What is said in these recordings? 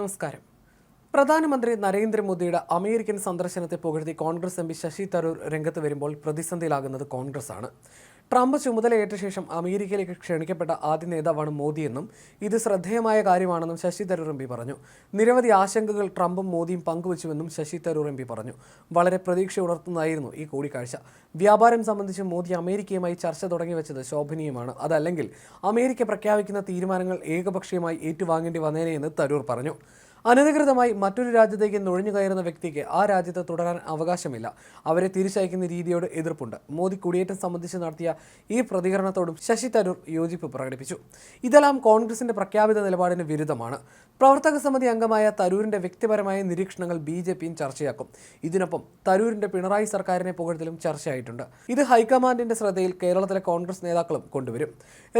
നമസ്കാരം. പ്രധാനമന്ത്രി നരേന്ദ്രമോദിയുടെ അമേരിക്കൻ സന്ദർശനത്തെ പുകഴ്ത്തി കോൺഗ്രസ് എം പി ശശി തരൂർ രംഗത്ത് വരുമ്പോൾ പ്രതിസന്ധിയിലാകുന്നത് കോൺഗ്രസ് ആണ് ട്രംപ് ചുമതലയേറ്റ ശേഷം അമേരിക്കയിലേക്ക് ക്ഷണിക്കപ്പെട്ട ആദ്യ നേതാവാണ് മോദിയെന്നും ഇത് ശ്രദ്ധേയമായ കാര്യമാണെന്നും ശശി തരൂർ എം പി പറഞ്ഞു. നിരവധി ആശങ്കകൾ ട്രംപും മോദിയും പങ്കുവച്ചുവെന്നും ശശി തരൂർ എം പി പറഞ്ഞു. വളരെ പ്രതീക്ഷ ഉണർത്തുന്നതായിരുന്നു ഈ കൂടിക്കാഴ്ച. വ്യാപാരം സംബന്ധിച്ച് മോദി അമേരിക്കയുമായി ചർച്ച തുടങ്ങി വെച്ചത് ശോഭനീയമാണ്. അതല്ലെങ്കിൽ അമേരിക്ക പ്രഖ്യാപിക്കുന്ന തീരുമാനങ്ങൾ ഏകപക്ഷീയമായി ഏറ്റുവാങ്ങേണ്ടി വന്നേനെയെന്ന് തരൂർ പറഞ്ഞു. അനധികൃതമായി മറ്റൊരു രാജ്യത്തേക്ക് നുഴഞ്ഞു കയറുന്ന വ്യക്തിക്ക് ആ രാജ്യത്ത് തുടരാൻ അവകാശമില്ല. അവരെ തിരിച്ചയക്കുന്ന രീതിയോട് എതിർപ്പുണ്ട്. മോദി കുടിയേറ്റം സംബന്ധിച്ച് നടത്തിയ ഈ പ്രതികരണത്തോടും ശശി തരൂർ യോജിപ്പ് പ്രകടിപ്പിച്ചു. ഇതെല്ലാം കോൺഗ്രസിന്റെ പ്രഖ്യാപിത നിലപാടിന് വിരുദ്ധമാണ്. പ്രവർത്തക സമിതി അംഗമായ തരൂരിന്റെ വ്യക്തിപരമായ നിരീക്ഷണങ്ങൾ ബി ജെ പിയും ചർച്ചയാക്കും. ഇതിനൊപ്പം തരൂരിന്റെ പിണറായി സർക്കാരിനെ പുകഴ്ത്തലും ചർച്ചയായിട്ടുണ്ട്. ഇത് ഹൈക്കമാൻഡിന്റെ ശ്രദ്ധയിൽ കേരളത്തിലെ കോൺഗ്രസ് നേതാക്കളും കൊണ്ടുവരും.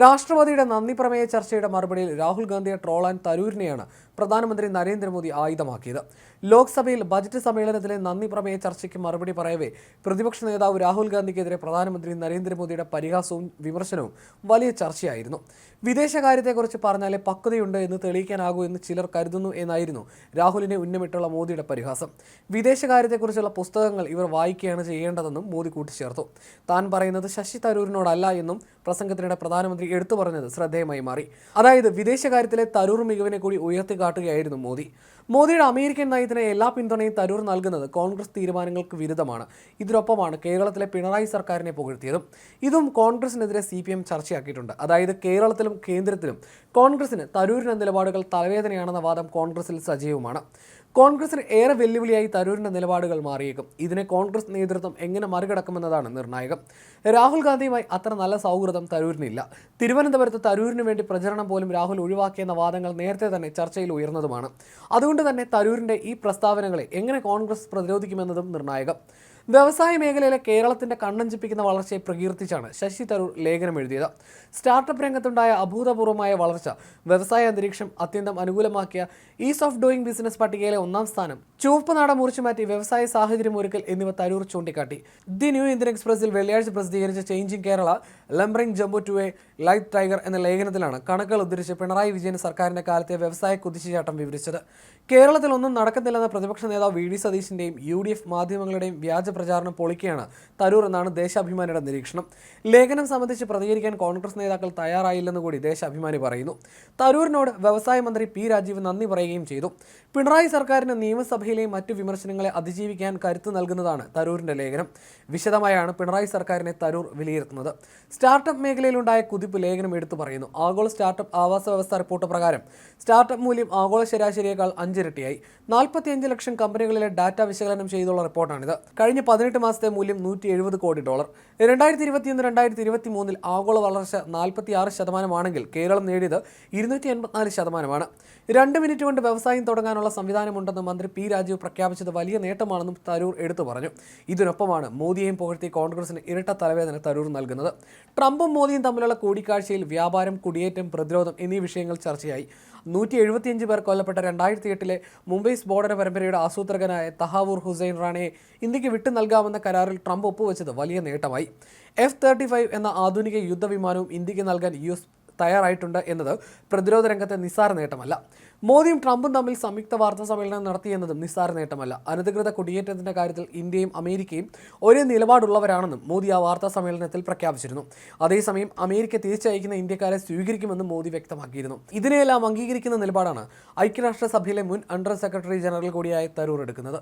രാഷ്ട്രപതിയുടെ നന്ദി പ്രമേയ ചർച്ചയുടെ മറുപടിയിൽ രാഹുൽ ഗാന്ധിയെ ട്രോളാൻ തരൂരിനെയാണ് പ്രധാനമന്ത്രി നരേന്ദ്രമോദി ആയുധമാക്കിയത്. ലോക്സഭയിൽ ബജറ്റ് സമ്മേളനത്തിലെ നന്ദി പ്രമേയ ചർച്ചയ്ക്ക് മറുപടി പറയവേ പ്രതിപക്ഷ നേതാവ് രാഹുൽ ഗാന്ധിക്കെതിരെ പ്രധാനമന്ത്രി നരേന്ദ്രമോദിയുടെ പരിഹാസവും വിമർശനവും വലിയ ചർച്ചയായിരുന്നു. വിദേശകാര്യത്തെക്കുറിച്ച് പറഞ്ഞാലേ പക്വതയുണ്ട് എന്ന് തെളിയിക്കാനാകൂ എന്ന് ചിലർ കരുതുന്നു എന്നായിരുന്നു രാഹുലിനെ ഉന്നമിട്ടുള്ള മോദിയുടെ പരിഹാസം. വിദേശകാര്യത്തെക്കുറിച്ചുള്ള പുസ്തകങ്ങൾ ഇവർ വായിക്കുകയാണ് ചെയ്യേണ്ടതെന്നും മോദി കൂട്ടിച്ചേർത്തു. താൻ പറയുന്നത് ശശി തരൂരിനോടല്ല എന്നും പ്രസംഗത്തിനിടെ പ്രധാനമന്ത്രി എടുത്തു പറഞ്ഞത് ശ്രദ്ധേയമായി മാറി. അതായത് വിദേശകാര്യത്തിലെ തരൂർ മികവിനെ കൂടി ഉയർത്തിക്കാട്ടുകയായിരുന്നു മോദി. മോദിയുടെ അമേരിക്കൻ നയത്തിന് എല്ലാ പിന്തുണയും തരൂർ നൽകുന്നത് കോൺഗ്രസ് തീരുമാനങ്ങൾക്ക് വിരുദ്ധമാണ്. ഇതിനൊപ്പമാണ് കേരളത്തിലെ പിണറായി സർക്കാരിനെ പുകഴ്ത്തിയതും. ഇതും കോൺഗ്രസിനെതിരെ സി പി എം ചർച്ചയാക്കിയിട്ടുണ്ട്. അതായത് കേരളത്തിലും കേന്ദ്രത്തിലും കോൺഗ്രസിന് തരൂരിന്റെ നിലപാടുകൾ തലവേദനയാണെന്ന വാദം കോൺഗ്രസിൽ സജീവമാണ്. കോൺഗ്രസിന് ഏറെ വെല്ലുവിളിയായി തരൂരിന്റെ നിലപാടുകൾ മാറിയേക്കും. ഇതിനെ കോൺഗ്രസ് നേതൃത്വം എങ്ങനെ മറികടക്കുമെന്നതാണ് നിർണായകം. രാഹുൽ ഗാന്ധിയുമായി അത്ര നല്ല സൗഹൃദം തരൂരിനില്ല. തിരുവനന്തപുരത്ത് തരൂരിന് വേണ്ടി പ്രചരണം പോലും രാഹുൽ ഒഴിവാക്കിയെന്ന വാദങ്ങൾ നേരത്തെ തന്നെ ചർച്ചയിൽ ഉയർന്നതുമാണ്. അതുകൊണ്ട് തന്നെ തരൂരിന്റെ ഈ പ്രസ്താവനകളെ എങ്ങനെ കോൺഗ്രസ് പ്രതിരോധിക്കുമെന്നതും നിർണായകം. വ്യവസായ മേഖലയിലെ കേരളത്തിന്റെ കണ്ണഞ്ചിപ്പിക്കുന്ന വളർച്ചയെ പ്രകീർത്തിച്ചാണ് ശശി തരൂർ ലേഖനം എഴുതിയത്. സ്റ്റാർട്ടപ്പ് രംഗത്തുണ്ടായ അഭൂതപൂർവമായ വളർച്ച വ്യവസായ അന്തരീക്ഷം അത്യന്തം അനുകൂലമാക്കിയ ഈസ് ഓഫ് ഡൂയിങ് ബിസിനസ് പട്ടികയിലെ ഒന്നാം സ്ഥാനം ചുവപ്പ് നാട മുറിച്ചു മാറ്റി വ്യവസായ സാഹചര്യം ഒരുക്കൽ എന്നിവ തരൂർ ചൂണ്ടിക്കാട്ടി. ദി ന്യൂ ഇന്ത്യൻ എക്സ്പ്രസിൽ വെള്ളിയാഴ്ച പ്രസിദ്ധീകരിച്ച changing Kerala lumbering jumbo to a light tiger എന്ന ലേഖനത്തിലാണ് കണക്കുകൾ ഉദ്ധരിച്ച് പിണറായി വിജയൻ സർക്കാരിന്റെ കാലത്തെ വ്യവസായ കുതിച്ചുചാട്ടം വിവരിച്ചത്. കേരളത്തിൽ ഒന്നും നടക്കുന്നില്ലെന്ന പ്രതിപക്ഷ നേതാവ് വി ഡി സതീശിന്റെയും യു ഡി എഫ് മാധ്യമങ്ങളുടെയും വ്യാജ പ്രചാരണം പൊളിക്കുകയാണ്. തരൂർ എന്നാണ് ദേശാഭിമാനിയുടെ നിരീക്ഷണം. ലേഖനം സംബന്ധിച്ച് പ്രതികരിക്കാൻ കോൺഗ്രസ് നേതാക്കൾ തയ്യാറായില്ലെന്ന് കൂടി ദേശാഭിമാനി പറയുന്നു. തരൂരിനോട് വ്യവസായ മന്ത്രി പി രാജീവ് നന്ദി പറയുകയും ചെയ്തു. പിണറായി സർക്കാരിന് നിയമസഭയിലെയും മറ്റു വിമർശനങ്ങളെ അതിജീവിക്കാൻ കരുത്ത് നൽകുന്നതാണ് തരൂരിന്റെ ലേഖനം. വിശദമായാണ് പിണറായി സർക്കാരിനെ തരൂർ വിലയിരുത്തുന്നത്. സ്റ്റാർട്ടപ്പ് മേഖലയിലുണ്ടായ കുതിപ്പ് ലേഖനം എടുത്തു പറയുന്നു. ആഗോള സ്റ്റാർട്ടപ്പ് ആവാസ വ്യവസ്ഥ റിപ്പോർട്ട് പ്രകാരം സ്റ്റാർട്ടപ്പ് മൂല്യം ആഗോള ശരാശരിയേക്കാൾ അഞ്ചിരട്ടിയായി. നാൽപ്പത്തിയഞ്ച് ലക്ഷം കമ്പനികളിലെ ഡാറ്റ വിശകലനം ചെയ്തുള്ള റിപ്പോർട്ടാണിത്. കഴിഞ്ഞ പതിനെട്ട് മാസത്തെ മൂല്യം നൂറ്റി എഴുപത് കോടി ഡോളർ. രണ്ടായിരത്തി ഇരുപത്തിയൊന്ന് രണ്ടായിരത്തി ഇരുപത്തി മൂന്നിൽ ആഗോള വളർച്ച നാൽപ്പത്തി ആറ് ശതമാനമാണെങ്കിൽ കേരളം നേടിയത് ഇരുന്നൂറ്റി എൺപത്തിനാല് ശതമാനമാണ്. രണ്ട് മിനിറ്റ് കൊണ്ട് വ്യവസായം തുടങ്ങാനുള്ള സംവിധാനമുണ്ടെന്ന് മന്ത്രി പി രാജീവ് പ്രഖ്യാപിച്ചത് വലിയ നേട്ടമാണെന്നും തരൂർ എടുത്തു പറഞ്ഞു. ഇതിനൊപ്പമാണ് മോദിയെയും പുകഴ്ത്തി കോൺഗ്രസിന് ഇരട്ട തലവേദന തരൂർ നൽകുന്നത്. ട്രംപും മോദിയും തമ്മിലുള്ള കൂടിക്കാഴ്ചയിൽ വ്യാപാരം കുടിയേറ്റം പ്രതിരോധം എന്നീ വിഷയങ്ങൾ ചർച്ചയായി. നൂറ്റി എഴുപത്തിയഞ്ച് പേർ കൊല്ലപ്പെട്ട രണ്ടായിരത്തി എട്ടിലെ മുംബൈ സ്ഫോടന പരമ്പരയുടെ ആസൂത്രകനായ തഹാവൂർ ഹുസൈൻ റാണയെ ഇന്ത്യയ്ക്ക് വിട്ടു നൽകാമെന്ന കരാറിൽ ട്രംപ് ഒപ്പുവെച്ചത് വലിയ നേട്ടമായി. എഫ് തേർട്ടി ഫൈവ് എന്ന ആധുനിക യുദ്ധവിമാനവും ഇന്ത്യയ്ക്ക് നൽകാൻ യു എസ് തയ്യാറായിട്ടുണ്ട് എന്നത് പ്രതിരോധ രംഗത്തെ നിസ്സാര നേട്ടമല്ല. മോദിയും ട്രംപും തമ്മിൽ സംയുക്ത വാർത്താ സമ്മേളനം നടത്തി നടത്തിയെന്നതും നിസ്സാര നേട്ടമല്ല. അനധികൃത കുടിയേറ്റത്തിന്റെ കാര്യത്തിൽ ഇന്ത്യയും അമേരിക്കയും ഒരേ നിലപാടുള്ളവരാണെന്നും മോദി ആ വാർത്താ സമ്മേളനത്തിൽ പ്രഖ്യാപിച്ചിരുന്നു. അതേസമയം അമേരിക്ക തിരിച്ചയക്കുന്ന ഇന്ത്യക്കാരെ സ്വീകരിക്കുമെന്നും മോദി വ്യക്തമാക്കിയിരുന്നു. ഇതിനെയെല്ലാം അംഗീകരിക്കുന്ന നിലപാടാണ് ഐക്യരാഷ്ട്രസഭയിലെ മുൻ അണ്ടർ സെക്രട്ടറി ജനറൽ കൂടിയായ തരൂർ എടുക്കുന്നത്.